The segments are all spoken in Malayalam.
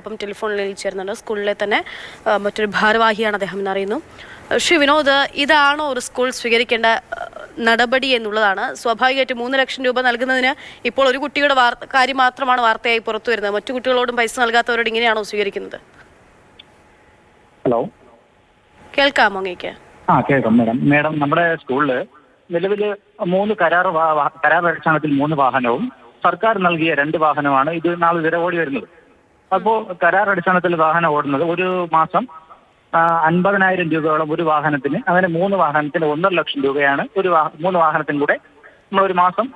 നമുക്കൊപ്പം ടെലിഫോണിൽ ചേരുന്നുണ്ട്. സ്കൂളിലെ തന്നെ മറ്റൊരു ഭാരവാഹിയാണ് അദ്ദേഹം എന്നറിയുന്നു ശ്രീ വിനോദ് ഇതാണോ ഒരു സ്കൂൾ സ്വീകരിക്കേണ്ട നടപടി എന്നുള്ളതാണ്. സ്വാഭാവികമായിട്ട് മൂന്ന് ലക്ഷം രൂപ നൽകുന്നതിന് ഇപ്പോൾ ഒരു കുട്ടിയുടെ കാര്യം മാത്രമാണ് വാർത്തയായി പുറത്തു വരുന്നത്. മറ്റു കുട്ടികളോടും പൈസ നൽകാത്തവരോട് ഇങ്ങനെയാണോ സ്വീകരിക്കുന്നത്? ഹലോ? കേൾക്കാമോ അങ്ങേക്ക്. ആ കേൾക്കാം മേഡം. മേഡം നമ്മുടെ സ്കൂളിൽ നിലവിൽ മൂന്ന് കരാർ കരാർ അടിസ്ഥാനത്തിൽ മൂന്ന് വാഹനവും സർക്കാർ നൽകിയ രണ്ട് വാഹനമാണ് ഇത് നാളെ വരെ ഓടി വരുന്നത്. അപ്പോൾ കരാർ അടിസ്ഥാനത്തിൽ വാഹനം ഓടുന്നത് ഒരു മാസം അൻപതിനായിരം രൂപയോളം ഒരു വാഹനത്തിന് അങ്ങനെ മൂന്ന് വാഹനത്തിന് ഒന്നര ലക്ഷം രൂപയാണ് ഒരു മൂന്ന് വാഹനത്തിന് കൂടെ നമ്മൾ ഒരു മാസം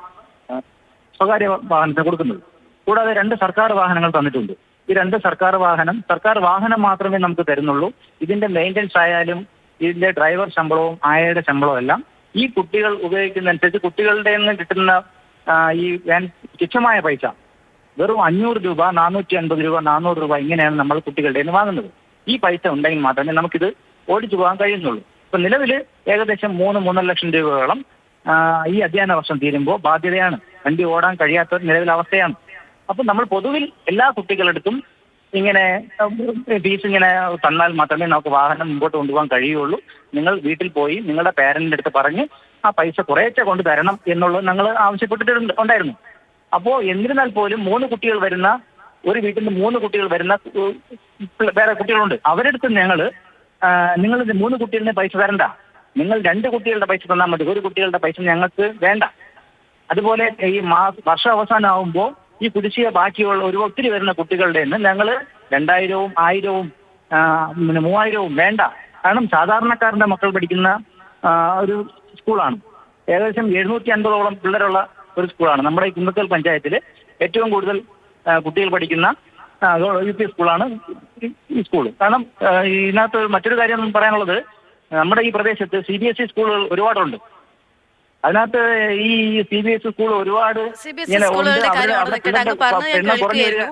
സ്വകാര്യ വാഹനത്തിന് കൊടുക്കുന്നത്. കൂടാതെ രണ്ട് സർക്കാർ വാഹനങ്ങൾ തന്നിട്ടുണ്ട്. ഈ രണ്ട് സർക്കാർ വാഹനം സർക്കാർ വാഹനം മാത്രമേ നമുക്ക് തരുന്നുള്ളൂ. ഇതിന്റെ മെയിന്റനൻസ് ആയാലും ഇതിന്റെ ഡ്രൈവർ ശമ്പളവും ആയയുടെ ശമ്പളവും എല്ലാം ഈ കുട്ടികൾ ഉപയോഗിക്കുന്നതനുസരിച്ച് കുട്ടികളുടെ നിന്ന് കിട്ടുന്ന ഈ തുച്ഛമായ പൈസ വെറും അഞ്ഞൂറ് രൂപ നാനൂറ്റി അൻപത് രൂപ നാനൂറ് രൂപ ഇങ്ങനെയാണ് നമ്മൾ കുട്ടികളുടെ നിന്ന് വാങ്ങുന്നത്. ഈ പൈസ ഉണ്ടെങ്കിൽ മാത്രമേ നമുക്കിത് ഓടിച്ചു പോകാൻ കഴിയുന്നുള്ളൂ. ഇപ്പൊ നിലവിൽ ഏകദേശം മൂന്ന് മൂന്നര ലക്ഷം രൂപയോളം ഈ അധ്യയന വർഷം തീരുമ്പോൾ ബാധ്യതയാണ്. വണ്ടി ഓടാൻ കഴിയാത്ത നിലവിലെ അവസ്ഥയാണ്. അപ്പൊ നമ്മൾ പൊതുവിൽ എല്ലാ കുട്ടികളെടുത്തും ഇങ്ങനെ ഫീസ് ഇങ്ങനെ തന്നാൽ മാത്രമേ നമുക്ക് വാഹനം മുമ്പോട്ട് കൊണ്ടുപോകാൻ കഴിയുള്ളൂ. നിങ്ങൾ വീട്ടിൽ പോയി നിങ്ങളുടെ പേരന്റിന്റെ അടുത്ത് പറഞ്ഞ് ആ പൈസ കുറേശ്ശെ കൊണ്ട് തരണം എന്നുള്ളത് ഞങ്ങൾ ആവശ്യപ്പെട്ടിട്ടുണ്ട് ഉണ്ടായിരുന്നു. അപ്പോ എന്നിരുന്നാൽ പോലും മൂന്ന് കുട്ടികൾ വരുന്ന ഒരു വീട്ടിൽ നിന്ന് മൂന്ന് കുട്ടികൾ വരുന്ന വേറെ കുട്ടികളുണ്ട്. അവരെടുത്ത് ഞങ്ങൾ നിങ്ങൾ മൂന്ന് കുട്ടികളുടെ പൈസ തരണ്ട. നിങ്ങൾ രണ്ട് കുട്ടികളുടെ പൈസ തന്നാൽ മതി. ഒരു കുട്ടികളുടെ പൈസ ഞങ്ങൾക്ക് വേണ്ട. അതുപോലെ ഈ മാസ വർഷ അവസാനമാകുമ്പോൾ ഈ കുടിശ്ശിക ബാക്കിയുള്ള ഒരു ഒത്തിരി വരുന്ന കുട്ടികളുടെ നിന്ന് ഞങ്ങൾ രണ്ടായിരവും ആയിരവും പിന്നെ മൂവായിരവും വേണ്ട. കാരണം സാധാരണക്കാരന്റെ മക്കൾ പഠിക്കുന്ന ഒരു സ്കൂളാണ്. ഏകദേശം എഴുന്നൂറ്റി അൻപതോളം പിള്ളേരുള്ള ഒരു സ്കൂളാണ് നമ്മുടെ ഈ കുന്നക്കൽ പഞ്ചായത്തിൽ ഏറ്റവും കൂടുതൽ കുട്ടികൾ പഠിക്കുന്ന യു പി സ്കൂളാണ് ഈ- സ്കൂൾ കാരണം ഇതിനകത്ത് മറ്റൊരു കാര്യം പറയാനുള്ളത് നമ്മുടെ ഈ പ്രദേശത്ത് സി ബി എസ് ഇ സ്കൂളുകൾ ഒരുപാടുണ്ട്. അതിനകത്ത് ഈ C B S E school ഒരുപാട് ഇങ്ങനെ ഉണ്ട്.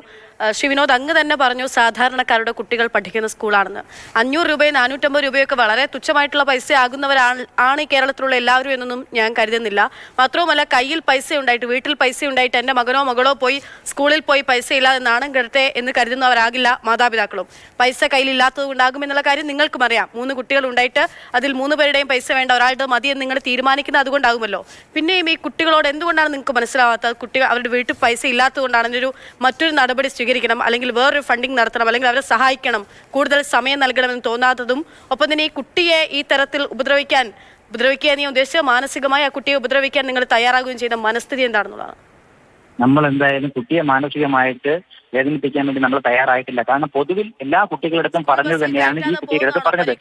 ശ്രീ വിനോദ് അങ്ങ് തന്നെ പറഞ്ഞു സാധാരണക്കാരുടെ കുട്ടികൾ പഠിക്കുന്ന സ്കൂളാണെന്ന്. അഞ്ഞൂറ് രൂപയും നാനൂറ്റമ്പത് രൂപയൊക്കെ വളരെ തുച്ഛമായിട്ടുള്ള പൈസ ആകുന്നവരാണ് ആണ് ഈ കേരളത്തിലുള്ള എല്ലാവരും എന്നൊന്നും ഞാൻ കരുതുന്നില്ല. മാത്രവുമല്ല കയ്യിൽ പൈസ ഉണ്ടായിട്ട് വീട്ടിൽ പൈസ ഉണ്ടായിട്ട് എന്റെ മകനോ മകളോ പോയി സ്കൂളിൽ പോയി പൈസ ഇല്ലാതെ നാണം കെടുത്തെ എന്ന് കരുതുന്നവരാകില്ല മാതാപിതാക്കളും. പൈസ കയ്യിലില്ലാത്തത് കൊണ്ടാകും എന്നുള്ള കാര്യം നിങ്ങൾക്കും അറിയാം. മൂന്ന് കുട്ടികൾ ഉണ്ടായിട്ട് അതിൽ മൂന്ന് പേരുടെയും പൈസ വേണ്ട ഒരാളുടെ മതി എന്ന് നിങ്ങൾ തീരുമാനിക്കുന്നത് അതുകൊണ്ടാകുമല്ലോ. പിന്നെയും ഈ കുട്ടികളോട് എന്തുകൊണ്ടാണ് നിങ്ങൾക്ക് മനസ്സിലാവാത്തത്? കുട്ടികൾ അവരുടെ വീട്ടിൽ പൈസ ഇല്ലാത്തതുകൊണ്ടാണ് ഒരു മറ്റൊരു നടപടി സ്വീകരിക്കണം അല്ലെങ്കിൽ വേറൊരു ഫണ്ടിങ് നടത്തണം അല്ലെങ്കിൽ അവരെ സഹായിക്കണം കൂടുതൽ സമയം നൽകണമെന്ന് തോന്നാത്തതും ഒപ്പം തന്നെ ഈ കുട്ടിയെ ഈ തരത്തിൽ ഉപദ്രവിക്കാൻ ഉപദ്രവിക്കുക എന്ന് ഉദ്ദേശിച്ച മാനസികമായി ആ കുട്ടിയെ ഉപദ്രവിക്കാൻ നിങ്ങൾ തയ്യാറാകുകയും ചെയ്ത മനസ്ഥിതി എന്താണെന്നുള്ളതാണ്. നമ്മൾ എന്തായാലും കുട്ടിയെ മാനസികമായിട്ട് വേദനിപ്പിക്കാൻ വേണ്ടി നമ്മൾ തയ്യാറായിട്ടില്ല. കാരണം പൊതുവിൽ എല്ലാ കുട്ടികളുടെ അടുത്തും പറഞ്ഞത് തന്നെയാണ് ഈ കുട്ടികളുടെ അടുത്ത് പറഞ്ഞത്.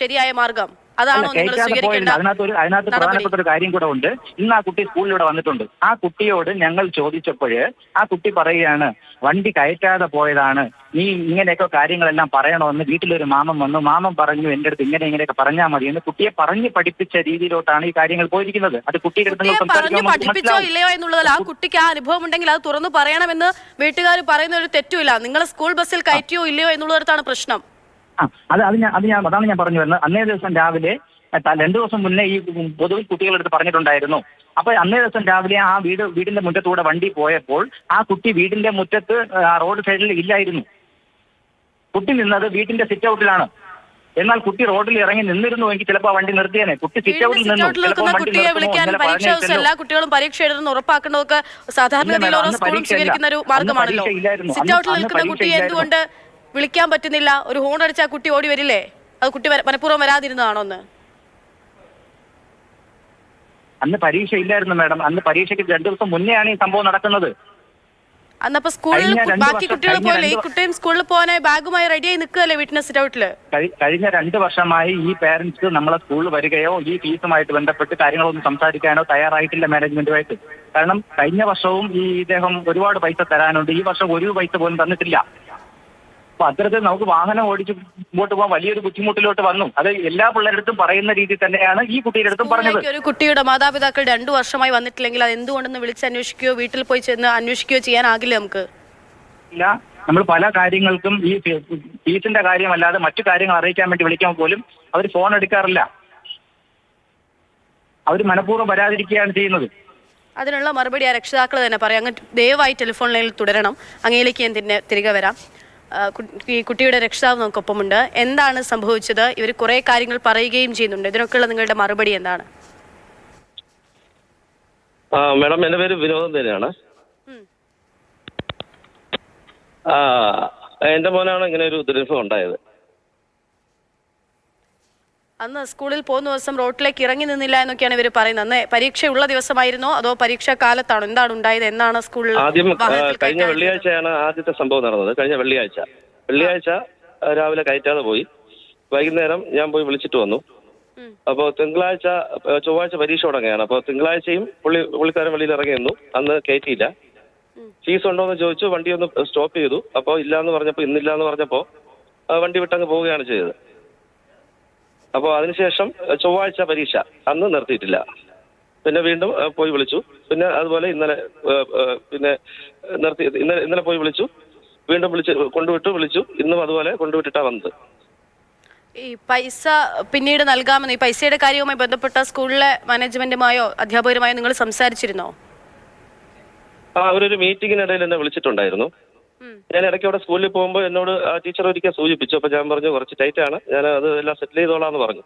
ശരിയായ മാർഗം. അതാണോ നിങ്ങൾ സ്വീകരിക്കേണ്ട അതിനകത്ത് ഒരു അതിനകത്ത് പ്രധാനപ്പെട്ട ഒരു കാര്യം കൂടെ ഉണ്ട്. ഇന്ന് ആ കുട്ടി സ്കൂളിലൂടെ വന്നിട്ടുണ്ട്. ആ കുട്ടിയോട് ഞങ്ങൾ ചോദിച്ചപ്പോഴ് ആ കുട്ടി പറയുകയാണ് വണ്ടി കയറ്റാതെ പോയതാണ്. നീ ഇങ്ങനെയൊക്കെ കാര്യങ്ങളെല്ലാം പറയണമെന്ന് വീട്ടിലൊരു മാമൻ വന്നു. മാമൻ പറഞ്ഞു എന്റെ അടുത്ത് ഇങ്ങനെ ഇങ്ങനെയൊക്കെ പറഞ്ഞാൽ മതി എന്ന് കുട്ടിയെ പറഞ്ഞ് പഠിപ്പിച്ച രീതിയിലോട്ടാണ് ഈ കാര്യങ്ങൾ പോയിരിക്കുന്നത്. അത് കുട്ടിയുടെ പറഞ്ഞു പഠിപ്പിച്ചോ ഇല്ലയോ എന്നുള്ളതല്ല. ആ കുട്ടിക്ക് ആ അനുഭവം ഉണ്ടെങ്കിൽ അത് തുറന്നു പറയണമെന്ന് വീട്ടുകാർ പറയുന്ന ഒരു തെറ്റുമില്ല. നിങ്ങൾ സ്കൂൾ ബസ്സിൽ കയറ്റിയോ ഇല്ലയോ എന്നുള്ളിടത്താണ് പ്രശ്നം. ആ, അത് അത് ഞാൻ അത് ഞാൻ അതാണ് ഞാൻ പറഞ്ഞു വരുന്നത്. അന്നേ ദിവസം രാവിലെ രണ്ടു ദിവസം മുന്നേ ഈ പൊതുവിൽ കുട്ടികളെടുത്ത് പറഞ്ഞിട്ടുണ്ടായിരുന്നു. അപ്പൊ അന്നേ ദിവസം രാവിലെ ആ വീട് വീടിന്റെ മുറ്റത്തൂടെ വണ്ടി പോയപ്പോൾ ആ കുട്ടി വീടിന്റെ മുറ്റത്ത് ആ റോഡ് സൈഡിൽ ഇല്ലായിരുന്നു. കുട്ടി നിന്നത് വീട്ടിന്റെ സിറ്റ് ഔട്ടിലാണ് എന്നാൽ കുട്ടി റോഡിൽ ഇറങ്ങി നിന്നിരുന്നു നിന്നിരുന്നുവെങ്കിൽ ചിലപ്പോൾ വണ്ടി നിർത്തിയേനെ. കുട്ടി സിറ്റ് ഔട്ടിൽ നിൽക്കുന്ന കുട്ടിയെ വിളിക്കാൻ പരീക്ഷ. എല്ലാ കുട്ടികളും പരീക്ഷ എഴുതുന്ന ഉറപ്പാക്കേണ്ടതൊക്കെ സാധാരണഗതിയിൽ ഓരോ സ്കൂളും സ്വീകരിക്കുന്ന ഒരു മാർഗമാണല്ലോ. സിറ്റ് ഔട്ടിൽ നിൽക്കുന്ന കുട്ടിയെ എന്തുകൊണ്ട് വിളിക്കാൻ പറ്റുന്നില്ല. ഒരു ഹോൺ അടിച്ചാൽ കുട്ടി ഓടി വരില്ലേ? അത് കുട്ടി മനഃപൂർവം വരാതിരുന്നതാണോ ഒന്ന് അന്ന് പരീക്ഷ ഇല്ലായിരുന്നു മാഡം. അന്ന് പരീക്ഷയ്ക്ക് രണ്ടു ദിവസം മുന്നെയാണ് ഈ സംഭവം നടക്കുന്നത്. അന്നപ്പോ സ്കൂളിൽ ബാക്കി കുട്ടികൾ പോലെ ഈ കുട്ടിയും സ്കൂളിൽ പോകാനായി ബാഗുമായി റെഡിയായി നിൽക്കുകയല്ലേ ഔട്ടിൽ കഴി- കഴിഞ്ഞ രണ്ട് വർഷമായി ഈ പേരന്റ്സ് നമ്മളെ സ്കൂളിൽ വരികയോ ഈ ഫീസുമായിട്ട് ബന്ധപ്പെട്ട് കാര്യങ്ങളൊന്നും സംസാരിക്കാനോ തയ്യാറായിട്ടില്ല മാനേജ്മെന്റുമായിട്ട് കാരണം കഴിഞ്ഞ വർഷവും ഈ ഇദ്ദേഹം ഒരുപാട് പൈസ തരാനുണ്ട്. ഈ വർഷം ഒരു പൈസ പോലും തന്നിട്ടില്ല. അപ്പൊ അത്തരത്തിൽ നമുക്ക് വാഹനം ഓടിച്ച് മുമ്പോട്ട് പോകാൻ വലിയൊരു ബുദ്ധിമുട്ടിലോട്ട് വന്നു. അത് എല്ലാ പിള്ളേരുടെ അടുത്തും പറയുന്ന രീതി തന്നെയാണ് ഈ കുട്ടിയുടെ അടുത്തും പറഞ്ഞത്. ഒരു കുട്ടിയുടെ മാതാപിതാക്കൾ രണ്ടു വർഷമായി വന്നിട്ടില്ലെങ്കിൽ അത് എന്തുകൊണ്ടെന്ന് വിളിച്ച് അന്വേഷിക്കുകയോ വീട്ടിൽ പോയി ചെന്ന് അന്വേഷിക്കുകയോ ചെയ്യാനാകില്ല നമുക്ക്? ഇല്ല. നമ്മൾ പല കാര്യങ്ങൾക്കും ഈ ഫീസിന്റെ കാര്യമല്ലാതെ മറ്റു കാര്യങ്ങൾ അറിയിക്കാൻ വേണ്ടി വിളിക്കാൻ പോലും അവർ ഫോൺ എടുക്കാറില്ല. അവർ മനഃപൂർവം വരാതിരിക്കുകയാണ് ചെയ്യുന്നത്. അതിനുള്ള മറുപടി ആ രക്ഷിതാക്കൾ തന്നെ പറയാം. അങ്ങ് ദയവായി ടെലിഫോൺ ലൈനിൽ തുടരണം. അങ്ങയിലേക്ക് ഞാൻ തിരികെ വരാം. ഈ കുട്ടിയുടെ രക്ഷിതാവ് നമുക്കൊപ്പമുണ്ട്. എന്താണ് സംഭവിച്ചത്? ഇവർ കുറേ കാര്യങ്ങൾ പറയുകയും ചെയ്യുന്നുണ്ട്. ഇതിനൊക്കെയുള്ള നിങ്ങളുടെ മറുപടി എന്താണ്? മാഡം എന്റെ പേര് വിനോദം തന്നെയാണ്. എന്റെ മോനാണ് ഇങ്ങനെ ഒരു ദുരനുഭവം ഉണ്ടായത്. അന്ന് സ്കൂളിൽ പോകുന്ന ദിവസം റോട്ടിലേക്ക് ഇറങ്ങി നിന്നില്ല എന്നൊക്കെയാണ് ഇവർ പറയുന്നത്. അന്ന് പരീക്ഷയുള്ള ദിവസമായിരുന്നോ? അതോ പരീക്ഷാ കാലത്താണോ? എന്താണ് ഉണ്ടായത്? എന്നാണ് സ്കൂളിൽ ആദ്യം കഴിഞ്ഞ വെള്ളിയാഴ്ചയാണ് ആദ്യത്തെ സംഭവം നടന്നത്. കഴിഞ്ഞ വെള്ളിയാഴ്ച. വെള്ളിയാഴ്ച രാവിലെ കയറ്റാതെ പോയി. വൈകുന്നേരം ഞാൻ പോയി വിളിച്ചിട്ട് വന്നു. അപ്പോൾ തിങ്കളാഴ്ച ചൊവ്വാഴ്ച പരീക്ഷ തുടങ്ങുകയാണ്. അപ്പോൾ തിങ്കളാഴ്ചയും പുള്ളി പുള്ളിക്കാരൻ വെളിയിൽ ഇറങ്ങി നിന്നു. അന്ന് കയറ്റിയില്ല. ഫീസ് ഉണ്ടോ എന്ന് ചോദിച്ചു. വണ്ടി ഒന്ന് സ്റ്റോപ്പ് ചെയ്തു. അപ്പോൾ ഇല്ല എന്ന് പറഞ്ഞപ്പോൾ ഇന്നില്ല എന്ന് പറഞ്ഞപ്പോൾ വണ്ടി വിട്ടങ്ങ് പോവുകയാണ് ചെയ്തത്. അപ്പോൾ അതിനുശേഷം ചൊവ്വാഴ്ച പരീക്ഷ അന്ന് നിർത്തിയിട്ടില്ല. പിന്നെ വീണ്ടും പോയി വിളിച്ചു. പിന്നെ അതുപോലെ ഇന്നലെ പിന്നെ നിർത്തി ഇന്നലെ ഇന്നലെ പോയി വിളിച്ചു. വീണ്ടും വിളിച്ച് കൊണ്ടുവിട്ടു വിളിച്ചു. ഇന്നും അതുപോലെ കൊണ്ടുവിട്ടിട്ടാണ് വന്നത്. ഈ പൈസ പിന്നീട് നൽകാമെന്ന് ഈ പൈസയുടെ കാര്യവുമായി ബന്ധപ്പെട്ട സ്കൂളിലെ മാനേജ്മെന്റുമായോ അധ്യാപകരുമായോ നിങ്ങൾ സംസാരിച്ചിരുന്നോ? ആ അവരൊരു മീറ്റിങ്ങിനിടയിൽ എന്നെ വിളിച്ചിട്ടുണ്ടായിരുന്നു. ഞാൻ ഇടയ്ക്ക് അവിടെ സ്കൂളിൽ പോകുമ്പോൾ എന്നോട് ആ ടീച്ചർ ഒരിക്കൽ സൂചിപ്പിച്ചു. അപ്പൊ ഞാൻ പറഞ്ഞു കുറച്ച് ടൈറ്റ് ആണ്. ഞാൻ അത് എല്ലാം സെറ്റിൽ ചെയ്തോളാന്ന് പറഞ്ഞു.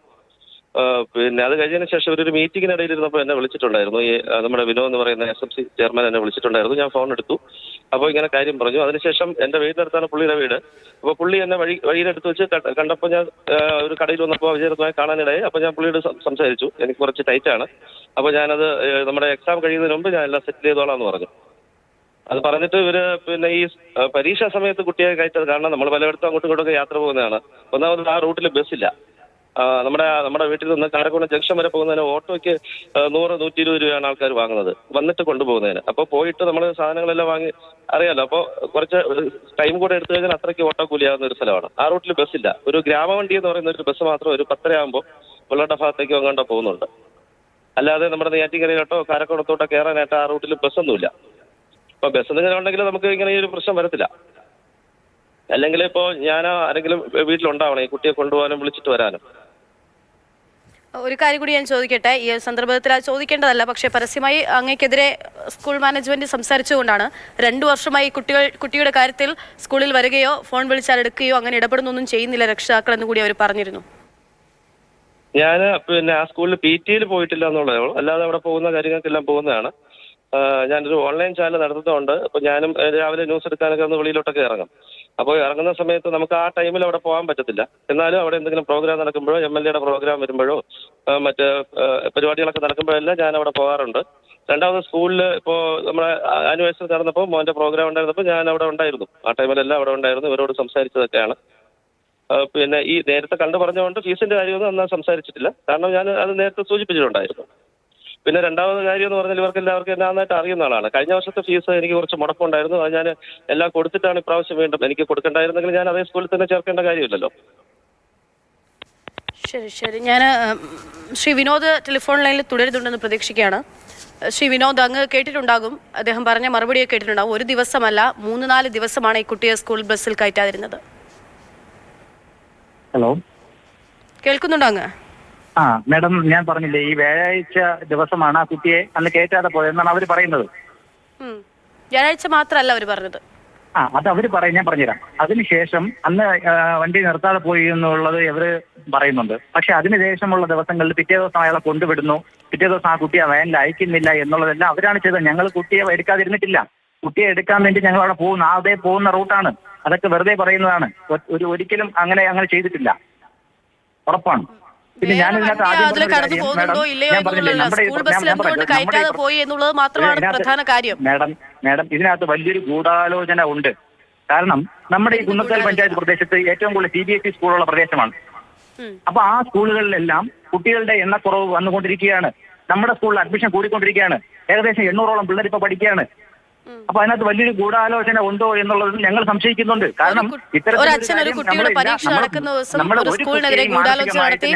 പിന്നെ അത് കഴിഞ്ഞതിന് ശേഷം ഒരു മീറ്റിങ്ങിനിടയിൽ ഇരുന്നപ്പോൾ എന്നെ വിളിച്ചിട്ടുണ്ടായിരുന്നു. ഈ നമ്മുടെ വിനോദ് എന്ന് പറയുന്ന എസ് എം സി ചെയർമാൻ എന്നെ വിളിച്ചിട്ടുണ്ടായിരുന്നു. ഞാൻ ഫോൺ എടുത്തു. അപ്പോൾ ഇങ്ങനെ കാര്യം പറഞ്ഞു. അതിനുശേഷം എന്റെ വീടിനടുത്താണ് പുള്ളിയുടെ വീട്. അപ്പോൾ പുള്ളി എന്നെ വഴി വഴിയിലെടുത്ത് വെച്ച് കണ്ടപ്പോൾ ഞാൻ ഒരു കടയിൽ വന്നപ്പോൾ വിജയരത്നമായി കാണാനിടയായി. അപ്പോൾ ഞാൻ പുള്ളിയോട് സംസാരിച്ചു. എനിക്ക് കുറച്ച് ടൈറ്റാണ് അപ്പോൾ ഞാനത് നമ്മുടെ എക്സാം കഴിയുന്നതിന് മുമ്പ് ഞാൻ എല്ലാം സെറ്റിൽ ചെയ്തോളാം എന്ന് പറഞ്ഞു. അത് പറഞ്ഞിട്ട് ഇവർ പിന്നെ ഈ പരീക്ഷാ സമയത്ത് കുട്ടിയെ കയറ്റത് കാരണം നമ്മൾ പലയിടത്തും അങ്ങോട്ടും ഇങ്ങോട്ടൊക്കെ യാത്ര പോകുന്നതാണ്. ഒന്നാമത് ആ റൂട്ടിൽ ബസ്സില്ല. നമ്മുടെ നമ്മുടെ വീട്ടിൽ നിന്ന് കാരക്കോണം ജംഗ്ഷൻ വരെ പോകുന്നതിന് ഓട്ടോയ്ക്ക് നൂറ് നൂറ്റി ഇരുപത് രൂപയാണ് ആൾക്കാർ വാങ്ങുന്നത്. വന്നിട്ട് കൊണ്ടുപോകുന്നതിന്. അപ്പോൾ പോയിട്ട് നമ്മൾ സാധനങ്ങളെല്ലാം വാങ്ങി അറിയാലോ അപ്പോൾ കുറച്ച് ടൈം കൂടെ എടുത്തു കഴിഞ്ഞാൽ അത്രയ്ക്ക് ഓട്ടോ കൂലിയാവുന്ന ഒരു സ്ഥലമാണ്. ആ റൂട്ടിൽ ബസ്സില്ല. ഒരു ഗ്രാമവണ്ടി എന്ന് പറയുന്ന ഒരു ബസ് മാത്രം ഒരു പത്തരയാകുമ്പോൾ വെള്ളയുടെ ഭാഗത്തേക്ക് അങ്ങോട്ടോ പോകുന്നുണ്ട്. അല്ലാതെ നമ്മുടെ നെയ്യാറ്റിൻകരയിലോട്ടോ കാരക്കോണത്തോട്ടോ കയറാനായിട്ട് ആ റൂട്ടിൽ ബസ്സൊന്നുമില്ല. ഇപ്പൊ ബസ് എന്തെങ്കിലും ഉണ്ടെങ്കിൽ നമുക്ക് ഇങ്ങനെ ഈ ഒരു പ്രശ്നം വരത്തില്ല. അല്ലെങ്കിൽ ഇപ്പോ ഞാൻ ആരെങ്കിലും വീട്ടിലുണ്ടാവണം ഈ കുട്ടിയെ കൊണ്ടുപോകാനും വിളിച്ചിട്ട് വരാനും. ഒരു കാര്യം കൂടി ഞാൻ ചോദിക്കട്ടെ ഈ സന്ദർഭത്തിൽ അത് ചോദിക്കേണ്ടതല്ല പക്ഷേ പരസ്യമായി അങ്ങേക്കെതിരെ സ്കൂൾ മാനേജ്മെന്റ് സംസാരിച്ചുകൊണ്ടാണ് രണ്ടു വർഷമായി കുട്ടികൾ കുട്ടിയുടെ കാര്യത്തിൽ സ്കൂളിൽ വരികയോ ഫോൺ വിളിച്ചാൽ എടുക്കുകയോ അങ്ങനെ ഇടപെടുന്നൊന്നും ചെയ്യുന്നില്ല രക്ഷിതാക്കൾ എന്ന് കൂടി അവർ പറഞ്ഞിരുന്നു. ഞാൻ പിന്നെ ആ സ്കൂളിൽ പി ടിയിൽ പോയിട്ടില്ല എന്നുള്ളതേ ഉള്ളൂ. അല്ലാതെ അവിടെ പോകുന്ന കാര്യങ്ങൾക്കെല്ലാം പോകുന്നതാണ്. ഞാനൊരു ഓൺലൈൻ ചാനൽ നടത്തുന്നുണ്ട് അപ്പോൾ ഞാനും രാവിലെ ന്യൂസ് എടുക്കാനൊക്കെ ഒന്ന് വെളിയിലോട്ടൊക്കെ ഇറങ്ങും. അപ്പോൾ ഇറങ്ങുന്ന സമയത്ത് നമുക്ക് ആ ടൈമിൽ അവിടെ പോകാൻ പറ്റത്തില്ല. എന്നാലും അവിടെ എന്തെങ്കിലും പ്രോഗ്രാം നടക്കുമ്പോഴോ എം എൽ എയുടെ പ്രോഗ്രാം വരുമ്പോഴോ മറ്റ് പരിപാടികളൊക്കെ നടക്കുമ്പോഴെല്ലാം ഞാൻ അവിടെ പോകാറുണ്ട്. രണ്ടാമത് സ്കൂളിൽ ഇപ്പോൾ നമ്മുടെ ആനിവേഴ്സറി നടന്നപ്പോൾ മോന്റെ പ്രോഗ്രാം ഉണ്ടായിരുന്നപ്പോൾ ഞാൻ അവിടെ ഉണ്ടായിരുന്നു. ആ ടൈമിലെല്ലാം അവിടെ ഉണ്ടായിരുന്നു. ഇവരോട് സംസാരിച്ചതൊക്കെയാണ്. പിന്നെ ഈ നേരത്തെ കണ്ടു പറഞ്ഞുകൊണ്ട് ഫീസിന്റെ കാര്യമൊന്നും അന്ന് സംസാരിച്ചിട്ടില്ല. കാരണം ഞാൻ അത് നേരത്തെ സൂചിപ്പിച്ചിട്ടുണ്ടായിരുന്നു. പിന്നെ രണ്ടാമത് കാര്യം എന്ന് പറഞ്ഞാൽ ഇവർക്ക് എല്ലാവർക്കും എന്നെ നന്നായിട്ട് അറിയുന്ന ആളാണ്. കഴിഞ്ഞ വർഷത്തെ ഫീസ് എനിക്ക് കുറച്ച് മുടക്കമുണ്ടായിരുന്നു അത് ഞാൻ എല്ലാം കൊടുത്തിട്ടാണ് ഇപ്രാവശ്യം വീണ്ടും എനിക്ക് കൊടുക്കണ്ടായിരുന്നെങ്കിൽ ഞാൻ അതേ സ്കൂളിൽ തന്നെ ചേർക്കേണ്ട കാര്യമില്ലല്ലോ. ശരി ശരി. ഞാൻ ശ്രീ വിനോദ് ടെലിഫോൺ ലൈനിൽ തുടരുന്നുണ്ടെന്ന് പ്രതീക്ഷിക്കുകയാണ്. ശ്രീ വിനോദ് അങ്ങ് കേട്ടിട്ടുണ്ടാകും. അദ്ദേഹം പറഞ്ഞ മറുപടിയെ കേട്ടിട്ടുണ്ടാകും. ഒരു ദിവസമല്ല മൂന്ന് നാല് ദിവസമാണ് ഈ കുട്ടിയെ സ്കൂൾ ബസ്സിൽ കയറ്റാതിരുന്നത്. ഹലോ കേൾക്കുന്നുണ്ടോ അങ്ങ്? ആ മാഡം ഞാൻ പറഞ്ഞില്ലേ ഈ വ്യാഴാഴ്ച ദിവസമാണ് ആ കുട്ടിയെ അന്ന് കയറ്റാതെ പോയതെന്നാണ് അവർ പറയുന്നത്. വ്യാഴാഴ്ച മാത്രമല്ല അവർ പറഞ്ഞത്. ആ അത് അവർ പറയും ഞാൻ പറഞ്ഞുതരാം. അതിനുശേഷം അന്ന് ആ, വണ്ടി നിർത്താതെ പോയി എന്നുള്ളത് ഇവർ പറയുന്നുണ്ട്. പക്ഷെ അതിനുശേഷമുള്ള ദിവസങ്ങളിൽ പിറ്റേ ദിവസം അയാളെ കൊണ്ടുവിടുന്നു. പിറ്റേ ദിവസം ആ കുട്ടിയെ വാനിൽ അയക്കുന്നില്ല എന്നുള്ളതെല്ലാം അവരാണ് ചെയ്തത്. ഞങ്ങൾ കുട്ടിയെ എടുക്കാതിരുന്നിട്ടില്ല. കുട്ടിയെ എടുക്കാൻ വേണ്ടി ഞങ്ങൾ അവിടെ പോകുന്ന. ആ അതേ പോകുന്ന റൂട്ടാണ്. അതൊക്കെ വെറുതെ പറയുന്നതാണ്. ഒ- ഒരു ഒരിക്കലും അങ്ങനെ അങ്ങനെ ചെയ്തിട്ടില്ല. ഉറപ്പാണ്. പിന്നെ ഞാൻ ഇതിനകത്ത് അതിൽ കടന്നു പോകുന്നുണ്ടോ ഇല്ലയോ എന്നുള്ളതല്ല. സ്കൂൾ ബസ്സിൽ എന്തുകൊണ്ട് കയറ്റാതെ പോയി എന്നുള്ളത് മാത്രമാണ് ഇതിനകത്ത് പ്രധാന കാര്യം. മാഡം മാഡം ഇതിനകത്ത് വലിയൊരു ഗൂഢാലോചന ഉണ്ട്. കാരണം നമ്മുടെ ഈ കുന്നത്തൽ പഞ്ചായത്ത് പ്രദേശത്ത് ഏറ്റവും കൂടുതൽ സി ബി എസ് ഇ സ്കൂളുള്ള പ്രദേശമാണ്. അപ്പൊ ആ സ്കൂളുകളിലെല്ലാം കുട്ടികളുടെ എണ്ണക്കുറവ് വന്നുകൊണ്ടിരിക്കുകയാണ്. നമ്മുടെ സ്കൂളിൽ അഡ്മിഷൻ കൂടിക്കൊണ്ടിരിക്കുകയാണ്. ഏകദേശം എണ്ണൂറോളം പിള്ളേർ ഇപ്പൊ പഠിക്കുകയാണ്. അപ്പൊ അതിനകത്ത് വലിയൊരു ഗൂഢാലോചന ഉണ്ടോ എന്നുള്ളത് ഞങ്ങൾ സംശയിക്കുന്നുണ്ട്. കാരണം ഒരു അച്ഛൻ ഒരു കുട്ടിയുടെ പരീക്ഷ നടക്കുന്ന ദിവസം നമ്മൾ ഒരു ഒരു സ്കൂളിനെതിരെ ഗൂഢാലോചന നടത്തി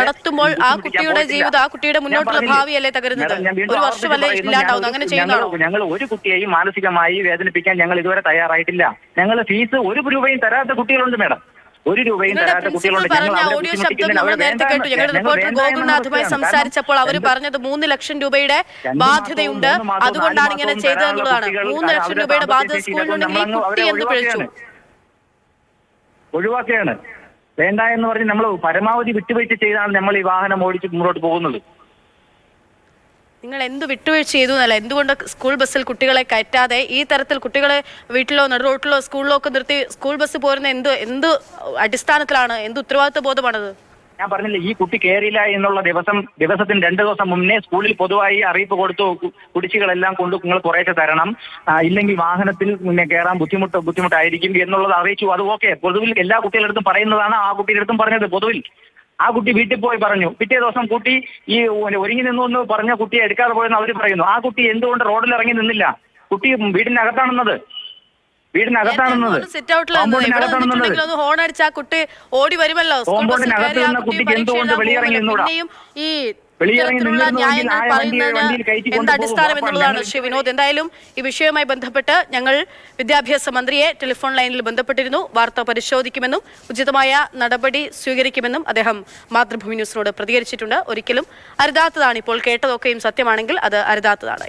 നടത്തുമ്പോൾ ആ കുട്ടിയുടെ ജീവിതം ആ കുട്ടിയുടെ മുന്നോട്ടുള്ള ഭാവിയല്ലേ തകരുന്നത്? ഒരു ആവർത്തിച്ച് വർഷമല്ലേ ഇല്ലാണ്ടാവുന്നത് അങ്ങനെ ചെയ്യുന്നതാണോ? ഞങ്ങൾ ഒരു കുട്ടിയെയും മാനസികമായി വേദനിപ്പിക്കാൻ ഞങ്ങൾ ഇതുവരെ തയ്യാറായിട്ടില്ല. ഞങ്ങൾ ഫീസ് ഒരു രൂപയും തരാത്ത കുട്ടികളുണ്ട് മാഡം. ഒരു രൂപയും തരാത്ത കുട്ടികളുണ്ട്. ഞങ്ങൾ ഓഡിയോ ശബ്ദം നമ്മൾ നേരത്തെ കേട്ടു. ഞങ്ങളുടെ റിപ്പോർട്ടർ ഗോകുൽനാഥുമായി സംസാരിച്ചപ്പോൾ അവർ പറഞ്ഞത് മൂന്ന് ലക്ഷം രൂപയുടെ ബാധ്യതയുണ്ട്. അതുകൊണ്ടാണ് ഇങ്ങനെ ചെയ്തതെന്നുള്ളതാണ്. മൂന്ന് ലക്ഷം രൂപയുടെ ബാധ്യത ഈ കുട്ടി പിഴച്ചു ഒഴിവാക്കുകയാണ്. ഒഴിവാക്കുകയാണ്. വേണ്ട എന്ന് പറഞ്ഞ് നമ്മൾ പരമാവധി വിട്ടുവീഴ്ച ചെയ്താണ് നമ്മൾ ഈ വാഹനം ഓടിച്ച് മുന്നോട്ട് പോകുന്നത്. നിങ്ങൾ എന്ത് വിട്ടുവീഴ്ച ചെയ്തു എന്നല്ല. എന്തുകൊണ്ട് സ്കൂൾ ബസ്സിൽ കുട്ടികളെ കയറ്റാതെ ഈ തരത്തിൽ കുട്ടികളെ വീട്ടിലോ നടുറോട്ടിലോ സ്കൂളിലോ ഒക്കെ നിർത്തി സ്കൂൾ ബസ് പോരുന്ന എന്ത് എന്ത് അടിസ്ഥാനത്തിലാണ്? എന്ത് ഉത്തരവാദിത്വ ബോധമാണത് ഞാൻ പറഞ്ഞില്ല ഈ കുട്ടി കയറിയില്ല എന്നുള്ള ദിവസം ദിവസത്തിന് രണ്ട് ദിവസം മുന്നേ സ്കൂളിൽ പൊതുവായി അറിയിപ്പ് കൊടുത്തു. കുടിശ്ശികളെല്ലാം കൊണ്ട് നിങ്ങൾ കുറേശ്ശെ തരണം. ഇല്ലെങ്കിൽ വാഹനത്തിൽ മുന്നേ കയറാൻ ബുദ്ധിമുട്ട് ബുദ്ധിമുട്ടായിരിക്കും എന്നുള്ളത് അറിയിച്ചു. അത് ഓക്കെ പൊതുവിൽ എല്ലാ കുട്ടികളുടെ അടുത്തും പറയുന്നതാണ് ആ കുട്ടിയുടെ അടുത്തും പറഞ്ഞത് പൊതുവിൽ. ആ കുട്ടി വീട്ടിൽ പോയി പറഞ്ഞു. പിറ്റേ ദിവസം കുട്ടി ഈ ഒരുങ്ങി നിന്നു എന്ന് പറഞ്ഞ കുട്ടിയെ എടുക്കാതെ പോയെന്ന് അവർ പറയുന്നു. ആ കുട്ടി എന്തുകൊണ്ട് റോഡിൽ ഇറങ്ങി നിന്നില്ല? കുട്ടി വീടിനകത്താണെന്നത് വീടിനകത്താണെന്നത് ഹോൺ അടിച്ച ആ കുട്ടി ഓടി വരുമല്ലോ? ഈ ഇത്തരത്തിലുള്ള നിന്നിരുന്നുവെങ്കിൽ ന്യായങ്ങൾ ആ വണ്ടി- പറയുന്നതിന് എന്ത് അടിസ്ഥാനം എന്നുള്ളതാണ് ശ്രീ വിനോദ്. എന്തായാലും ഈ വിഷയവുമായി ബന്ധപ്പെട്ട് ഞങ്ങൾ വിദ്യാഭ്യാസ മന്ത്രിയെ ടെലിഫോൺ ലൈനിൽ ബന്ധപ്പെട്ടിരുന്നു. വാർത്ത പരിശോധിക്കുമെന്നും ഉചിതമായ നടപടി സ്വീകരിക്കുമെന്നും അദ്ദേഹം മാതൃഭൂമി ന്യൂസിനോട് പ്രതികരിച്ചിട്ടുണ്ട്. ഒരിക്കലും അരുതാത്തതാണ് ഇപ്പോൾ കേട്ടതൊക്കെയും സത്യമാണെങ്കിൽ അത് അരുതാത്തതാണ്.